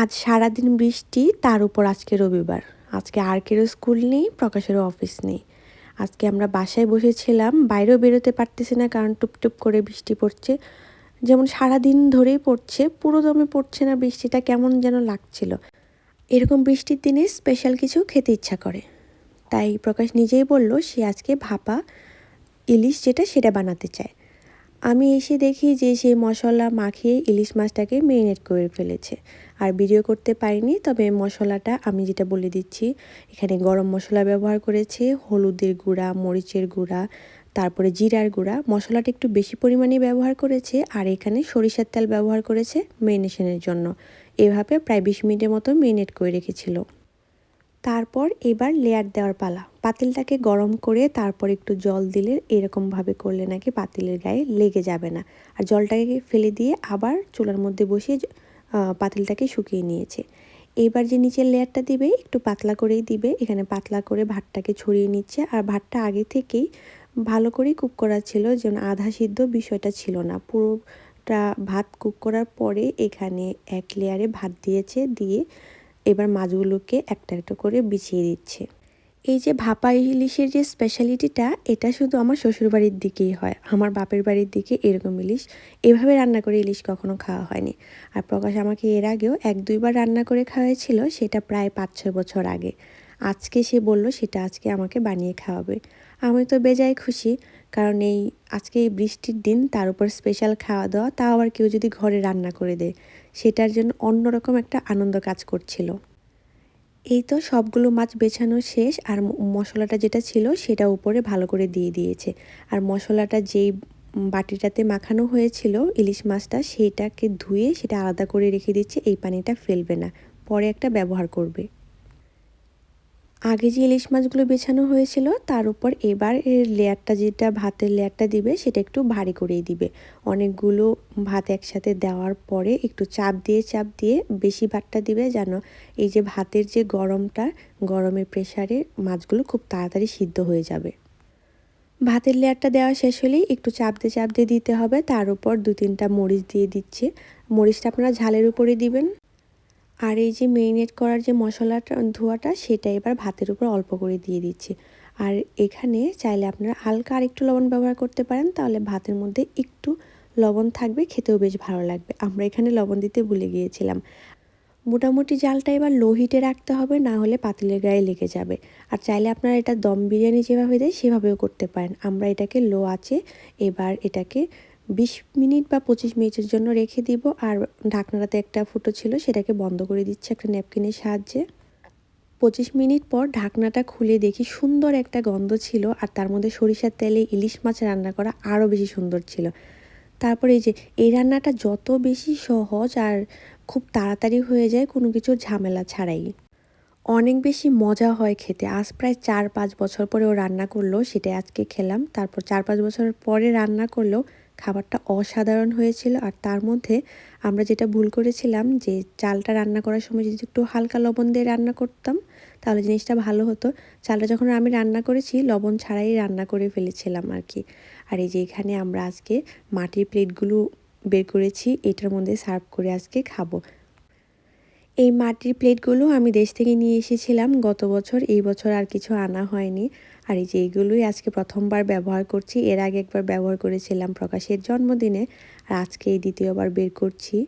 আজ সারাদিন বৃষ্টি, তার উপর আজকে রবিবার। আজকে আর্কেরও স্কুল নেই, প্রকাশেরও অফিস নেই। আজকে আমরা বাসায় বসেছিলাম, বাইরেও বেরোতে পারতেছি না কারণ টুপটুপ করে বৃষ্টি পড়ছে। যেমন সারাদিন ধরেই পড়ছে পুরো দমে পড়ছে না বৃষ্টিটা কেমন যেন লাগছিল। এরকম বৃষ্টির দিনে স্পেশাল কিছু খেতে ইচ্ছা করে। তাই প্রকাশ নিজেই বলল, সে আজকে ভাপা, ইলিশ যেটা সেটা বানাতে চায়। আমি এসে দেখি যে সেই মশলা মাখিয়ে ইলিশ মাছটাকে মেরিনেট করে ফেলেছে। আর ভিডিও করতে পারিনি, তবে মশলাটা আমি যেটা বলে দিচ্ছি, এখানে গরম মশলা ব্যবহার করেছে, হলুদের গুঁড়া, মরিচের গুঁড়া, তারপরে জিরার গুঁড়া। মশলাটা একটু বেশি পরিমাণে ব্যবহার করেছে, আর এখানে সরিষার তেল ব্যবহার করেছে মেরিনেশনের জন্য। এভাবে প্রায় বিশ মিনিটের মতো মেরিনেট করে রেখেছিল। তারপর এবার লেয়ার দেওয়ার পালা। পাতিলটাকে গরম করে তারপর একটু জল দিলে এরকমভাবে করলে নাকি পাতিলের গায়ে লেগে যাবে না। আর জলটাকে ফেলে দিয়ে আবার চুলার মধ্যে বসিয়ে পাতিলটাকে শুকিয়ে নিয়েছে। এবার যে নিচের লেয়ারটা দিবে, একটু পাতলা করেই দিবে। এখানে পাতলা করে ভাতটাকে ছড়িয়ে নিচ্ছে। আর ভাতটা আগে থেকেই ভালো করেই কুক করা ছিল যেমন আধা সিদ্ধ বিষয়টা ছিল না। পুরোটা ভাত কুক করার পরে এখানে এক লেয়ারে ভাত দিয়েছে, দিয়ে এবার মাছগুলোকে একটা একটা করে বিছিয়ে দিচ্ছে। এই যে ভাপা ইলিশের যে স্পেশালিটিটা এটা শুধু আমার শ্বশুরবাড়ির দিকেই হয়। আমার বাপের বাড়ির দিকে এরকম ইলিশ, এভাবে রান্না করে ইলিশ কখনো খাওয়া হয়নি। আর প্রকাশ আমাকে এর আগেও এক দুইবার রান্না করে খাওয়াইছিল, সেটা প্রায় পাঁচ ছয় বছর আগে। আজকে সে বলল, সেটা আজকে আমাকে বানিয়ে খাওয়াবে। আমি তো বেজায় খুশি। কারণ এই আজকে এই বৃষ্টির দিন, তার উপর স্পেশাল খাওয়া দাওয়া, তাও আবার কেউ যদি ঘরে রান্না করে দেয়, সেটার জন্য অন্যরকম একটা আনন্দ কাজ করছিল। এই তো সবগুলো মাছ বেছানো শেষ, আর মশলাটা যেটা ছিল সেটা উপরে ভালো করে দিয়ে দিয়েছে। আর মশলাটা যেই বাটিটাতে মাখানো হয়েছিল, ইলিশ মাছটা, সেইটাকে ধুয়ে সেটা আলাদা করে রেখে দিচ্ছে, এই পানিটা ফেলবে না, পরে একটা ব্যবহার করবে। আগে যে ইলিশ মাছগুলো বেছানো হয়েছিল, তার উপর এবার এর লেয়ারটা যেটা ভাতের লেয়ারটা দিবে, সেটা একটু ভারী করেই দিবে। অনেকগুলো ভাত একসাথে দেওয়ার পরে একটু চাপ দিয়ে চাপ দিয়ে বেশি ভাতটা দিবে যেন এই যে ভাতের যে গরমটা, গরমের প্রেশারে মাছগুলো খুব তাড়াতাড়ি সিদ্ধ হয়ে যাবে। ভাতের লেয়ারটা দেওয়া শেষ হলেই একটু চাপ দিয়ে চাপ দিয়ে দিতে হবে। তার উপর দু তিনটা মরিচ দিয়ে দিচ্ছে। মরিচটা আপনারা ঝালের উপরে দিবেন। আর এই যে মেরিনেট করার যে মশলাটা, ধোয়াটা, সেটা এবার ভাতের উপর অল্প করে দিয়ে দিচ্ছি। আর এখানে চাইলে আপনারা হালকা আর একটু লবণ ব্যবহার করতে পারেন, তাহলে ভাতের মধ্যে একটু লবণ থাকবে, খেতেও বেশ ভালো লাগবে। আমরা এখানে লবণ দিতে ভুলে গিয়েছিলাম। মোটামুটি জালটা এবার লো হিটে রাখতে হবে, না হলে পাতিলের গায়ে লেগে যাবে। আর চাইলে আপনারা এটা দম বিরিয়ানি যেভাবে দেয়, সেভাবেও করতে পারেন। আমরা এটাকে লো আছে এবার এটাকে বিশ মিনিট বা পঁচিশ মিনিটের জন্য রেখে দিব। আর ঢাকনাটাতে একটা ফুটো ছিল, সেটাকে বন্ধ করে দিচ্ছে একটা ন্যাপকিনের সাহায্যে। পঁচিশ মিনিট পর ঢাকনাটা খুলে দেখি সুন্দর একটা গন্ধ ছিল, আর তার মধ্যে সরিষার তেলে ইলিশ মাছ রান্না করা আরও বেশি সুন্দর ছিল। তারপরে এই যে, এই রান্নাটা যত বেশি সহজ আর খুব তাড়াতাড়ি হয়ে যায়, কোনো কিছু ঝামেলা ছাড়াই। অনেক বেশি মজা হয় খেতে। আজ প্রায় চার পাঁচ বছর পরে ও রান্না করল, সেটাই আজকে খেলাম। তারপর চার পাঁচ বছর পরে রান্না করলেও খাবারটা অসাধারণ হয়েছিল। আর তার মধ্যে আমরা যেটা ভুল করেছিলাম যে চালটা রান্না করার সময় যদি একটু হালকা লবণ দিয়ে রান্না করতাম, তাহলে জিনিসটা ভালো হতো। চালটা যখন আমি রান্না করেছি, লবণ ছাড়াই রান্না করে ফেলেছিলাম আর কি আর এই যে এখানে আমরা আজকে মাটির প্লেটগুলো বের করেছি, এটার মধ্যে সার্ভ করে আজকে খাব। এই মাটির প্লেটগুলো আমি দেশ থেকে নিয়ে এসেছিলাম। গত বছর, এই বছর আর কিছু আনা হয়নি। আর এই যে এইগুলোই আজকে প্রথমবার ব্যবহার করছি, এর আগে একবার ব্যবহার করেছিলাম প্রকাশের জন্মদিনে। আর আজকে এই দ্বিতীয়বার বের করছি।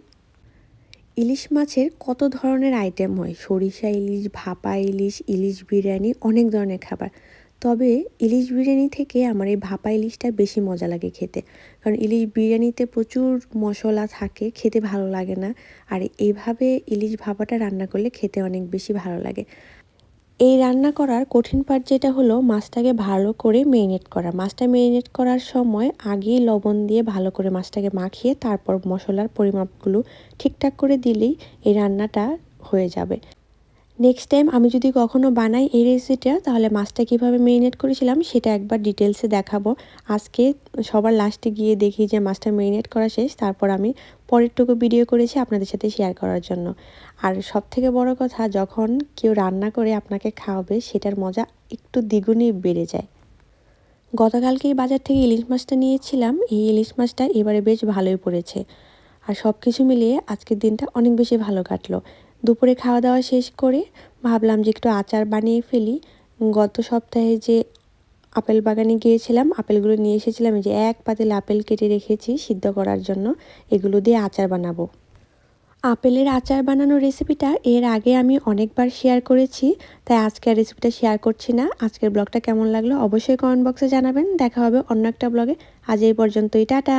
ইলিশ মাছের কত ধরনের আইটেম হয়? সরিষা ইলিশ, ভাপা ইলিশ ইলিশ বিরিয়ানি, অনেক ধরনের খাবার। তবে ইলিশ বিরিয়ানি থেকে আমার এই ভাপা ইলিশটা বেশি মজা লাগে খেতে। কারণ ইলিশ বিরিয়ানিতে প্রচুর মশলা থাকে, খেতে ভালো লাগে না। আর এইভাবে ইলিশ ভাপাটা রান্না করলে খেতে অনেক বেশি ভালো লাগে। এই রান্না করার কঠিন পার্ট যেটা হলো, মাছটাকে ভালো করে মেরিনেট করা। মাছটা মেরিনেট করার সময় আগেই লবণ দিয়ে ভালো করে মাছটাকে মাখিয়ে তারপর মশলার পরিমাপগুলো ঠিকঠাক করে দিলেই এই রান্নাটা হয়ে যাবে। নেক্সট টাইম আমি যদি কখনো বানাই এই রেসিপিটা তাহলে মাছটা কীভাবে মেরিনেট করেছিলাম সেটা একবার ডিটেলসে দেখাবো। আজকে সবার লাস্টে গিয়ে দেখি যে মাছটা মেরিনেট করা শেষ, তারপর আমি পরেরটুকু ভিডিও করেছি আপনাদের সাথে শেয়ার করার জন্য। আর সব থেকে বড় কথা, যখন কেউ রান্না করে আপনাকে খাওয়াবে, সেটার মজা একটু দ্বিগুণই বেড়ে যায়। গতকালকেই বাজার থেকে ইলিশ মাছটা নিয়েছিলাম, এই ইলিশ মাছটা এবারে বেশ ভালোই পড়েছে। আর সব কিছু মিলিয়ে আজকের দিনটা অনেক বেশি ভালো কাটলো। দুপুরে খাওয়া দাওয়া শেষ করে ভাবলাম যে একটু আচার বানিয়ে ফেলি। গত সপ্তাহে যে আপেল বাগানে গিয়েছিলাম, আপেলগুলো নিয়ে এসেছিলাম যে এক পাতিল আপেল কেটে রেখেছি সিদ্ধ করার জন্য, এগুলো দিয়ে আচার বানাবো। আপেলের আচার বানানোর রেসিপিটা এর আগে আমি অনেকবার শেয়ার করেছি, তাই আজকে আর রেসিপিটা শেয়ার করছি না। আজকের ব্লগটা কেমন লাগল অবশ্যই কমেন্ট বক্সে জানাবেন। দেখা হবে অন্য একটা ব্লগে। আজ এই পর্যন্তই, টাটা!